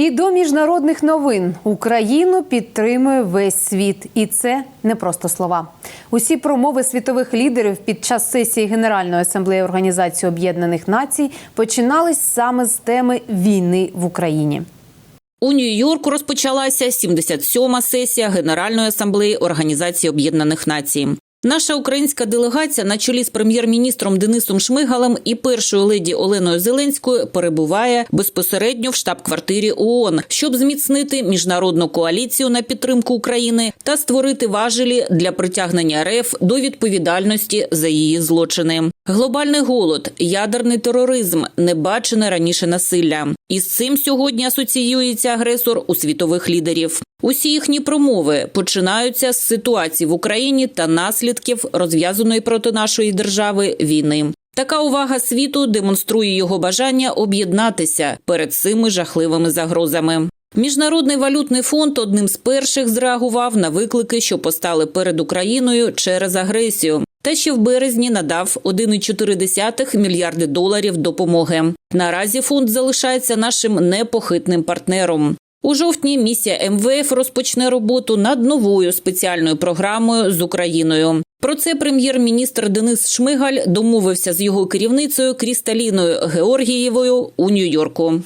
І до міжнародних новин Україну підтримує весь світ, і це не просто слова. Усі промови світових лідерів під час сесії Генеральної асамблеї Організації Об'єднаних Націй починались саме з теми війни в Україні. У Нью-Йорку розпочалася 77-ма сесія Генеральної асамблеї Організації Об'єднаних Націй. Наша українська делегація на чолі з прем'єр-міністром Денисом Шмигалем і першою леді Оленою Зеленською перебуває безпосередньо в штаб-квартирі ООН, щоб зміцнити міжнародну коаліцію на підтримку України та створити важелі для притягнення РФ до відповідальності за її злочини. Глобальний голод, ядерний тероризм, небачене раніше насилля. І з цим сьогодні асоціюється агресор у світових лідерів. Усі їхні промови починаються з ситуації в Україні та наслідків розв'язаної проти нашої держави війни. Така увага світу демонструє його бажання об'єднатися перед цими жахливими загрозами. Міжнародний валютний фонд одним з перших зреагував на виклики, що постали перед Україною через агресію. Та ще в березні надав 1,4 мільярди доларів допомоги. Наразі фонд залишається нашим непохитним партнером. У жовтні місія МВФ розпочне роботу над новою спеціальною програмою з Україною. Про це прем'єр-міністр Денис Шмигаль домовився з його керівницею Крісталіною Георгієвою у Нью-Йорку.